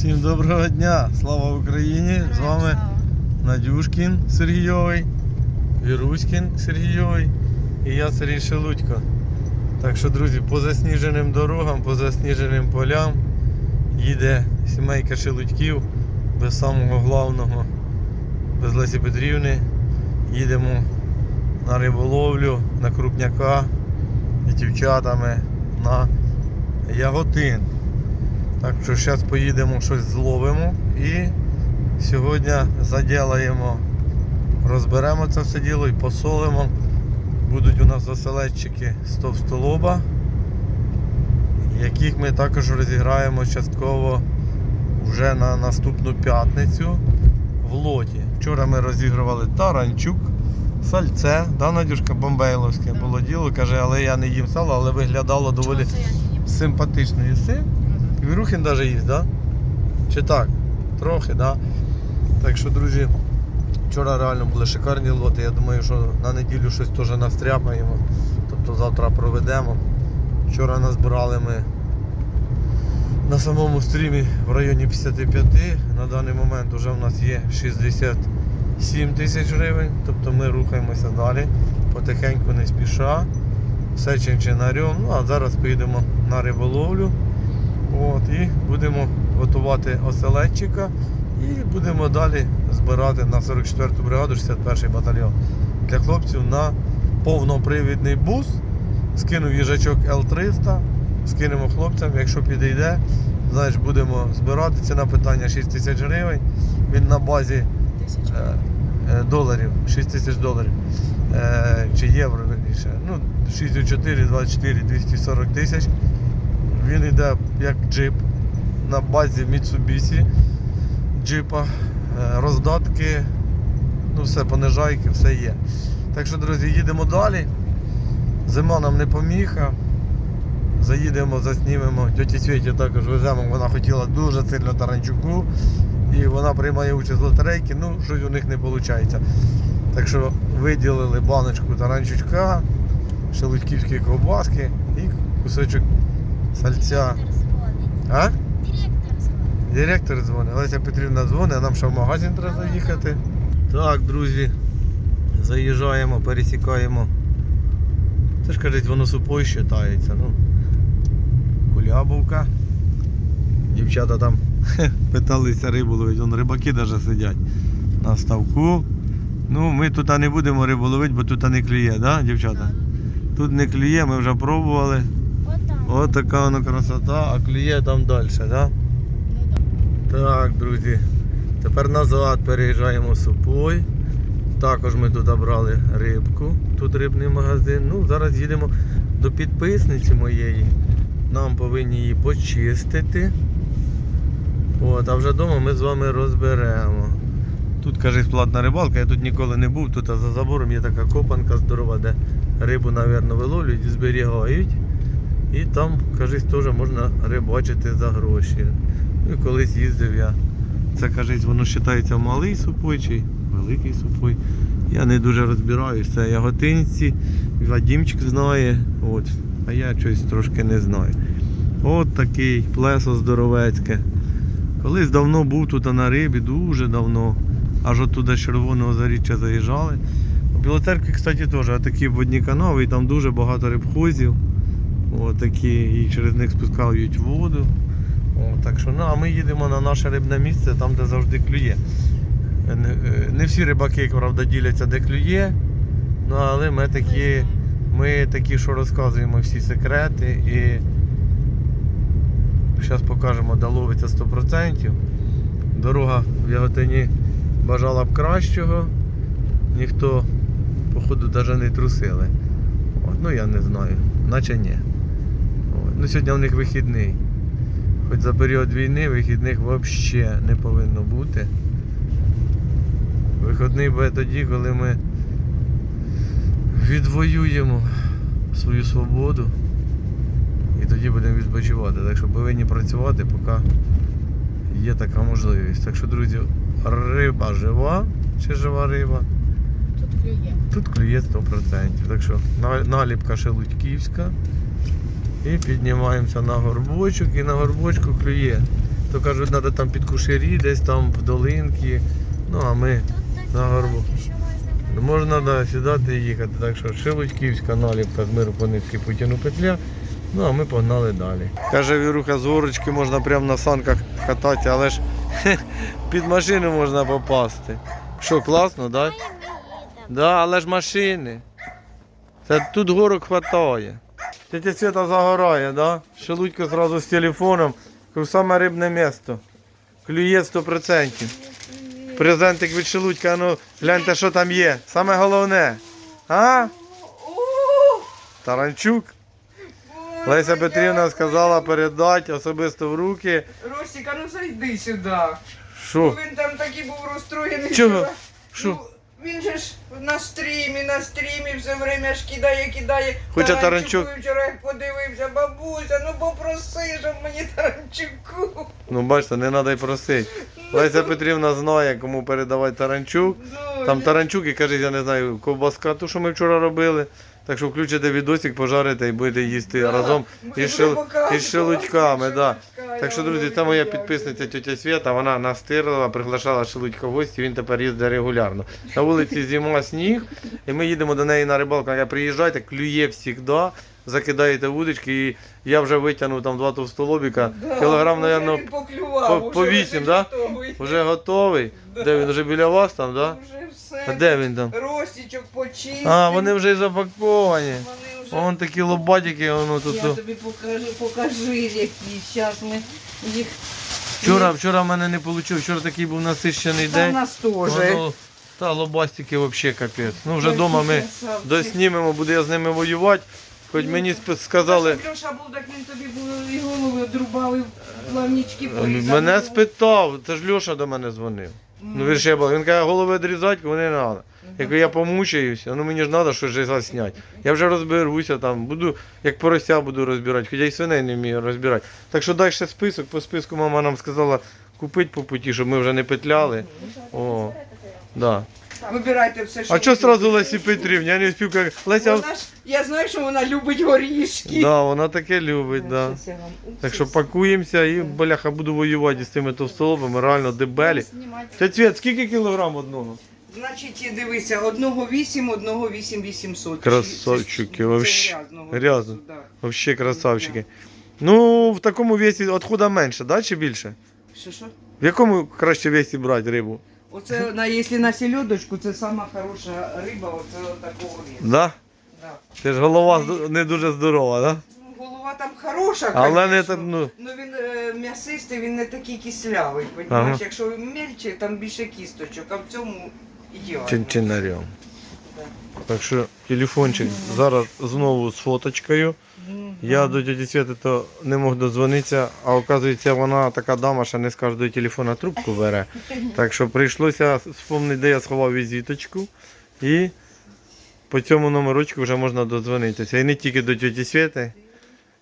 Всім доброго дня! Слава Україні! З вами Надюшкін Сергійовий, Віруськін Сергійовий і я Сергій Шелудько. Так що, друзі, по засніженим дорогам, по засніженим полям їде сімейка Шелудьків без самого головного, без Лесі Петрівни. Їдемо на риболовлю, на крупняка з дівчатами на яготин. Так що зараз поїдемо щось зловимо і сьогодні заділаємо, розберемо це все діло і посолимо. Будуть у нас оселедчики з товстолоба, яких ми також розіграємо частково вже на наступну п'ятницю в лоті. Вчора ми розігрували таранчук, сальце, да, Надюшка Бомбейловське було діло, каже, але я не їм сало, але виглядало доволі симпатично їси. Вірухін навіть їсть, да? Чи так? Трохи, да? Так що, друзі, вчора реально були шикарні лоти. Я думаю, що на неділю щось теж настряпаємо. Тобто завтра проведемо. Вчора назбирали ми на самому стрімі в районі 55. На даний момент вже в нас є 67 тисяч гривень. Тобто ми рухаємося далі, потихеньку не спіша. Все чинчинарем. Ну а зараз поїдемо на риболовлю. От, і будемо готувати оселедчика і будемо далі збирати на 44-ту бригаду 61-й батальйон для хлопців на повнопривідний бус. Скинув їжачок Л300, скинемо хлопцям, якщо підійде, знаєш, будемо збирати. Ціна питання 6 тисяч гривень. Він на базі е, е, доларів, 6 тисяч доларів. Е, чи євро верніше. Ну, 64, 24, 240 тисяч. Він йде як джип на базі Mitsubishi джипа, Е, роздатки, ну все, понижайки, все є. Так що, друзі, їдемо далі. Зима нам не поміха. Заїдемо, заснімемо. Тьоті Світі також веземо, вона хотіла дуже сильно таранчуку. І вона приймає участь в лотерейці, ну щось у них не виходить. Так що виділили баночку таранчучка, шелудьківські ковбаски і кусочок сальця. А? Директор звонит. Директор дзвонить, Леся Петрівна дзвонить, а нам ще в магазин треба заїхати. Так, друзі, заїжджаємо, пересікаємо. Це ж кажуть, воно супой вважається. Ну, Кулябовка. Дівчата там питалися рибу ловити, вон рибаки навіть сидять на ставку. Ну, ми тут не будемо рибу ловити, бо тут не клює, да, дівчата? Тут не клює, ми вже пробували. От така воно красота, а клює там далі, да? Ну да. Так, друзі, тепер назад переїжджаємо супой. Також ми тут брали рибку, тут рибний магазин. Ну, зараз їдемо до підписниці моєї. Нам повинні її почистити. От, а вже вдома ми з вами розберемо. Тут, каже, платна рибалка, я тут ніколи не був. Тут за забором є така копанка здорова, де рибу, мабуть, виловлюють і зберігають. І там, кажись, теж можна рибачити за гроші. Ну, колись їздив я. Це кажуть, воно вважається малий супой чи великий супой. Я не дуже розбираюсь. Це яготинці, Вадімчик знає. От. А я щось трошки не знаю. От такий плесо здоровецьке. Колись давно був тут на рибі, дуже давно. Аж оттуда з Червоного заріччя заїжджали. У Білоцеркві, кстати, теж такі водні канави, і там дуже багато рибхозів. От такі, і через них спускають воду. О, так що, ну, а ми їдемо на наше рибне місце, там де завжди клює. Не, е, не всі рибаки, правда, діляться, де клює. Ну, але ми такі, ми такі, що розказуємо всі секрети і зараз покажемо, де ловиться 100%. Дорога в Яготині бажала б кращого. Ніхто, походу, навіть не трусили. От, ну я не знаю, наче ні. Ну, сьогодні в них вихідний. Хоч за період війни вихідних взагалі не повинно бути. Вихідний буде тоді, коли ми відвоюємо свою свободу і тоді будемо відпочивати. Так що повинні працювати, поки є така можливість. Так що, друзі, риба жива чи жива риба. Тут клює. Тут клює 100%. Так що на- наліпка шелудьківська. І піднімаємося на горбочок і на горбочку клює. то кажуть, треба там під кушері, десь там в долинки. Ну а ми Тут На горбу. можна Ну, да, сідати і їхати. Так що Шелудьківська наліпка з миру Поницький Путіну петля. Ну а ми погнали далі. Каже Віруха, з горочки можна прямо на санках кататися, але ж під машину можна попасти. Що, класно, так? Да? Да, але ж машини. Це тут горок хватає. Тетя Свята загорає, да? Шелудько зразу з телефоном. Кажу, Саме рибне місто. Клює 100%. Презентик від Шелудька, ну гляньте, що там є. Саме головне. А? Таранчук. Леся Петрівна сказала передати особисто в руки. Ростик, а ну зайди сюди. Що? Він там такий був розстроєний. Чого? Що? Ну, він же ж на стрімі, на стрімі все время ж кидає, кидає. Хоча. Таранчук- Вчора як подивився, бабуся, ну попроси, щоб мені Таранчуку. Ну бачите, не треба й просити. Леся Петрівна знає, кому передавати Таранчук. Ну, Там я- таранчук і каже, я не знаю, ковбаска, ту, що ми вчора робили. Так що включите відосик, пожарите і будете їсти Да, разом із, шел... із шелудьками. Да. Так що, друзі, це моя підписниця тетя Свята, вона настирлива, приглашала шелудька в гості, він тепер їздить регулярно. На вулиці зима, сніг, і ми їдемо до неї на рибалку. Я приїжджаю, так клює завжди, закидаєте вудочки, і я вже витягнув там два товстолобіка, Да, кілограм, мабуть, по- по вісім, лежить да? готовий. вже готовий. Де він вже біля вас там, да? Вже все. А де він там? Ростічок почистив. А, вони вже й запаковані. Вони вже... Вон такі лобатики, воно тут. Я тобі покажу, покажи, які. Зараз ми їх... Вчора, вчора в мене не вийшло, вчора такий був насищений Та день. нас теж. Воно, та лобастики взагалі капець. Ну вже вдома ми доснімемо, буду я з ними воювати. Хоч мені сп- сказали, Та, щоб Льоша був, так він тобі було і голови одрубали, плавнічки порізали. мене спитав, це ж Льоша до мене дзвонив. Ну він ще був. Він каже, голови відрізати, вони не треба. Як я помучаюся, ну мені ж треба щось же засняти. Я вже розберуся там, буду, як порося буду розбирати, хоча й свиней не вмію розбирати. Так що далі список, по списку мама нам сказала купити по путі, щоб ми вже не петляли. О, да. Вибирайте все, що А що сразу Лесі Петрівні? Я не встиг, як Леся. Вона ж, я знаю, що вона любить горішки. Да, вона таке любить, да. Щас я вам- Так що пакуємося і бляха буду воювати з тими товстолобами, реально дебелі. Це цвіт, скільки кілограм одного? Значить, дивися, одного вісім, одного вісім вісімсот. Красавчики, вообще. Грязно. Вообще красавчики. Ну, в такому весі відхода менше, да, чи більше? Що, що? В якому краще весі брати рибу? Оце, на, якщо на сільодочку, це сама хороша риба, оце такого весу. Да? Да. Ти ж голова зд- не дуже здорова, да? Ну, голова там хороша, Але не конечно. так, ну. Ну він е, м'ясистий, він не такий кислявий, понімаєш? Ага. Якщо він мельче, там більше кісточок, а в цьому ідеально. Чинчинарем. Да. Так що телефончик зараз знову з фоточкою. Я до тіті Світи то не мог додзвонитися, а оказується, вона така дама, що не з кожного телефона трубку бере. Так що прийшлося вспомнити, де я сховав візиточку. І по цьому номерочку вже можна додзвонитися. І не тільки до тіті Світи,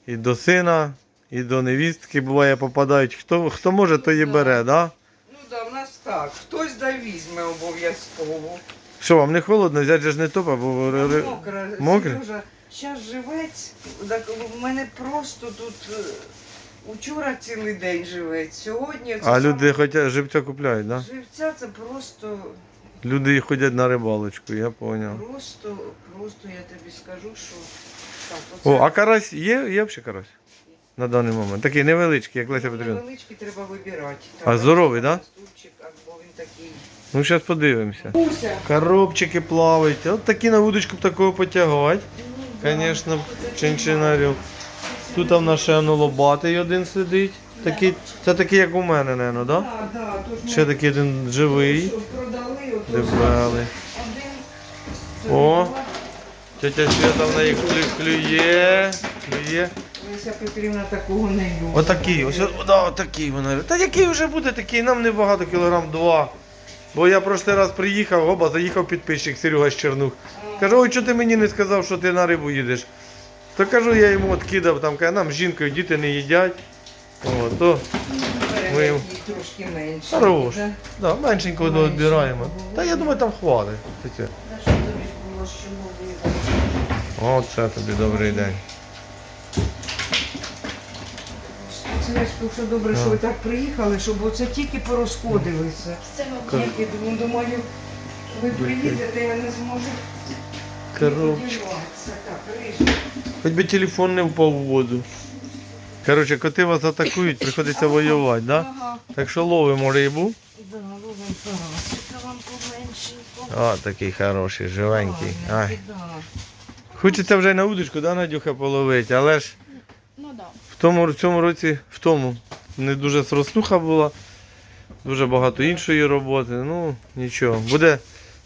і до сина, і до невістки. Буває, попадають. Хто, хто може, то і бере, да? Ну да, в нас так. Хтось да візьме обов'язково. Що вам не холодно? Взяти ж не топа, бо Мокре. Мокре? Сережа, зараз живець, так у мене просто тут е, учора цілий день живець. Сьогодні це а саме- люди хочуть живця купляють, да? живця це просто, Люди ходять на рибалочку, я зрозумів. просто, просто я тобі скажу, що так, О, а карась є? Є взагалі карась? На даний момент. Такий невеличкий, як Леся Петрівна. Невеличкий треба вибирати. А здоровий, да? Стульчик, або він такий. Ну, зараз подивимося. Коробчики плавають. От такі на вудочку б такого потягати. Звісно, чинчинарів. Тут в нас ще лобатий один сидить. Такий, це такий, як у мене, напевно, да? Да, Ще такий один живий. Дебелий. О. Тетя Свята в неї клює. Клює. Леся Петрівна такого не любить. Отакий, ось да, отакий вона. Та який вже буде такий, нам небагато, кілограм два. Бо я прошлий раз приїхав, оба, заїхав підписчик Серега з Чернух. Кажу, ой, чого ти мені не сказав, що ти на рибу їдеш? То кажу, я йому от кидав, там, каже, нам з жінкою діти не їдять. О, то ми- який трошки менше. Хорош. Да? да, меншенько Менше. відбираємо. Та я думаю, там хватить. Таке. Да, щоб тобі було чого вибрати. Оце тобі добрий день. ж що добре, що ви так приїхали, щоб оце тільки порозходилися. Тільки думаю, думаю, ви приїдете, я не зможу Поділятися. Хоч би телефон не впав у воду. Коротше, коти вас атакують, приходиться воювати, да? Так що ловимо рибу. Да, ловим карасика вам поменшенько. О, такий хороший, живенький. Ай. Хочеться вже на удочку, да, Надюха, половити, але ж Ну да. в тому, в цьому році, в тому, не дуже сроснуха була, дуже багато іншої роботи. Ну, нічого. Буде,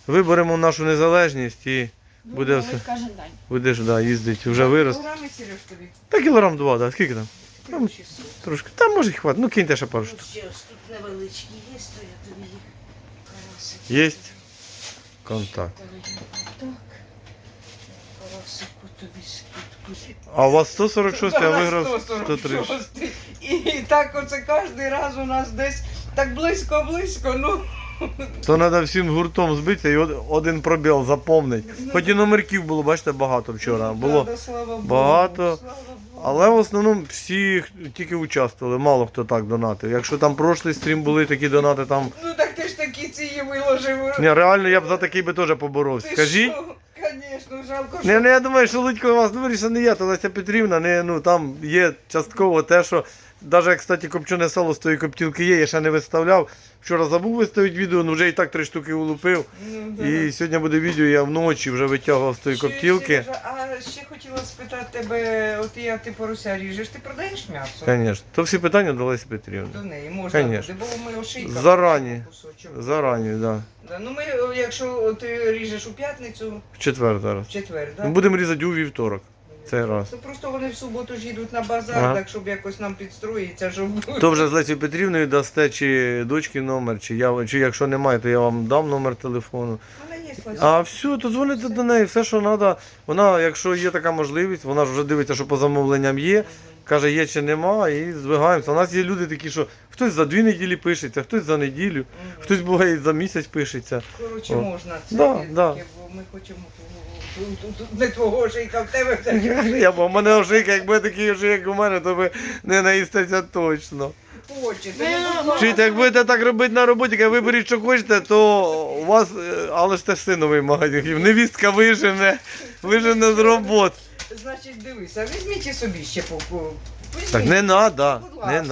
виберемо нашу незалежність і Буде все. кожен день. будеш да, їздити, вже вирос. Кілограми, Сереж, тобі? Та кілограм два, да. скільки там? Там трошки. Там може й хватить. Ну киньте ще пару штук. Тут ще ось тут невеличкі є, то я тобі їх карасики. Є контакт. Так. Тобі скидку. А у вас 146, а виграв 130. 146. І так оце кожен раз у нас десь так близько-близько, ну. То треба всім гуртом збитися і один пробіл заповнить. Хоч і номерків було, бачите, багато вчора. Було. Слава Богу, багато. Але в основному всі тільки участвували, мало хто так донатив. Якщо там прошлий стрім були такі донати, там. Ну так ти ж такі ці виложив. Ні, реально я б за такий би теж поборовся. Скажіть. Звісно, жалко, що Не, ну я думаю, що Лудько у вас, ну вирішно не я, то Леся Петрівна, не, ну там є частково те, що навіть, кстати, копчене сало з тої коптілки є, я ще не виставляв. Вчора забув виставити відео, ну вже і так три штуки улупив. Ну, да. І сьогодні буде відео, я вночі вже витягував з тої Ще, коптілки. Сережа, А ще хотіла спитати тебе, от я ти порося ріжеш, ти продаєш м'ясо? Звісно. То всі питання до Лесі Петрівни. До неї можна Конечно. буде, бо ми ошийка. Зарані. Кусочок. Зарані, так. Да. Да, ну ми, о, якщо ти ріжеш у п'ятницю, В четвер зараз. в четвер, Ми так? будемо різати у вівторок. Цей раз. То просто вони в суботу ж їдуть на базар, Ага. так щоб якось нам підстроїться, щоб. То вже з Лесією Петрівною дасте чи дочки номер, чи я чи якщо немає, то я вам дам номер телефону. Вона є Леся. А все, то дзвоните до неї, все, що треба. Вона, якщо є така можливість, вона ж вже дивиться, що по замовленням є. Каже, є чи нема, і здвигаємося. У нас є люди такі, що хтось за дві неділі пишеться, хтось за неділю, Мгм. хтось буває і за місяць пишеться. Коротше, О. можна. Це Да, є да. таке, бо ми хочемо тут не твого шийка в тебе взяти. Я бо в мене ошик, якби такий ошик, як у мене, то ви не наїстеся точно. Хочете. Ми- ну, будь ласка. Будете так робити на роботі, як виберіть, що хочете, то у вас, е, але ж це синовий магазин. Невістка вижене, вижене з роботи. Значить, дивися, візьміть і собі ще по. Так не ласка, не ну,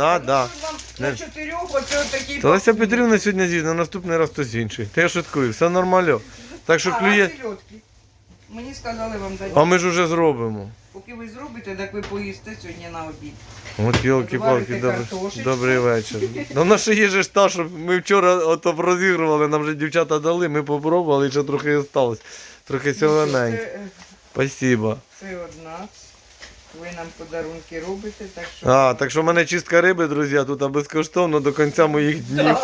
Не- На чотирьох оце отакий Та Леся. Петрівна сьогодні з'їздила, наступний раз хтось інший. Та я шуткую, все нормально. Так що А, клює. а селедки? Мені сказали вам дати. А ми ж уже зробимо. Поки ви зробите, так ви поїсте сьогодні на обід. От йолки-палки, Зварите картошечку. добрий вечір. Ну на що є же ж та, що ми вчора ото розігрували, нам вже дівчата дали, ми попробували, і ще трохи осталось. Трохи сьогодненько. Це, е, Спасибо. це одна. Ви нам подарунки робите, так що. А, так що в мене чистка риби, друзі, тут безкоштовно до кінця моїх днів.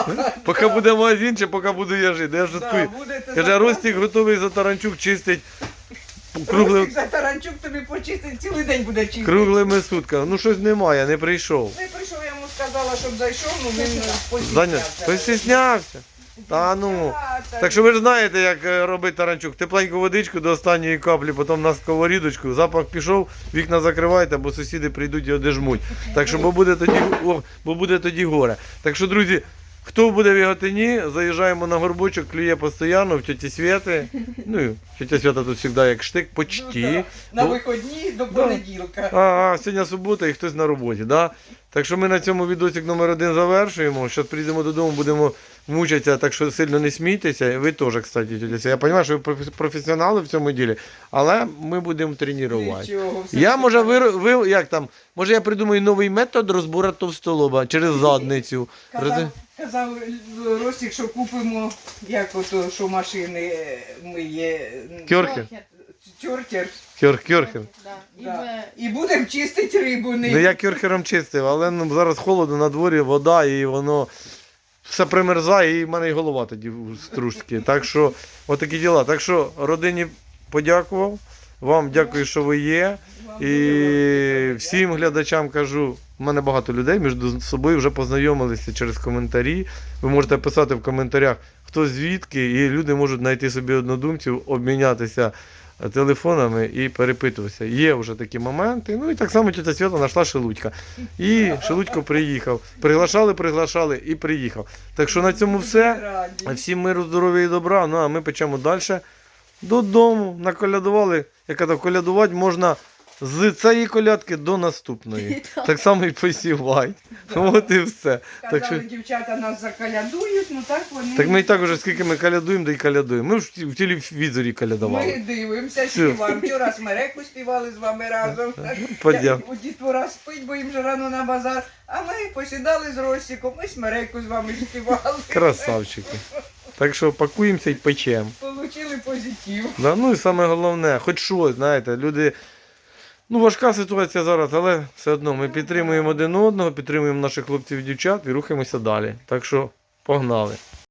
Поки буде магазин, чи поки буду я жити. Я Да, шуткую. будете Каже, Ростик готовий за таранчук чистить круглим, таранчук тобі почистить, цілий день буде чистити. круглими сутками. Ну щось немає, не прийшов. Не прийшов, я йому сказала, щоб зайшов, ну він постіснявся. Постіснявся. Та ну. Так що ви ж знаєте, як е, робить таранчук. Тепленьку водичку до останньої каплі, потім на сковорідочку, запах пішов, вікна закривайте, бо сусіди прийдуть і одежмуть. Так що бо буде тоді, о, бо буде тоді горе. Так що, друзі, хто буде в Яготині, заїжджаємо на горбочок, клює постійно в тіті Свєти. Ну, тітя Свята тут завжди як штик, Ну, почти. так. На виходні до понеділка. А, а, сьогодні субота і хтось на роботі, да? Так що ми на цьому відосик номер один завершуємо. Зараз прийдемо додому, будемо мучитися, так що сильно не смійтеся. Ви теж, кстати, тетя Я розумію, що ви професіонали в цьому ділі, але ми будемо тренувати. Нічого, все Я може ви, ви як там, може я придумаю новий метод розбору товстолоба через задницю. Казав, казав Ростик, що купимо, як ото, що машини е, миє. Кьорхер. Тьортер. Кьор, кьорхер. Да. І Да. ми- І будемо чистити рибу. Не... Ну я кьорхером чистив, але ну, зараз холодно на дворі, вода і воно все примерзає, і в мене і голова тоді стружки. Так що, отакі діла. Так що родині подякував. Вам дякую, що ви є. І всім глядачам кажу, в мене багато людей між собою вже познайомилися через коментарі. Ви можете писати в коментарях, хто звідки, і люди можуть знайти собі однодумців, обмінятися телефонами і перепитувався. Є вже такі моменти. Ну і так само тітя Свята знайшла Шелудька. І Шелудько приїхав. Приглашали, приглашали і приїхав. Так що на цьому все. Всім миру, здоров'я і добра. Ну а ми печемо далі додому. Наколядували. Як колядувати можна з цієї колядки до наступної. Так само і посівай. От і все. Казали, Так що- дівчата нас закалядують, ну так вони. Так ми і так уже скільки ми колядуємо, да й колядуємо. Ми ж в телевізорі Ми дивимося, співаємо. Вчора смереку співали з вами разом. Подяк. У дітвора спить, бо їм вже рано на базар. А ми посідали з Ростіком, ми смереку з вами співали. Красавчики. Так що пакуємося і печемо. Получили позитив. Да, ну і саме головне, хоч щось, знаєте, люди. Ну, важка ситуація зараз, але все одно ми підтримуємо один одного, підтримуємо наших хлопців і дівчат і рухаємося далі. Так що погнали.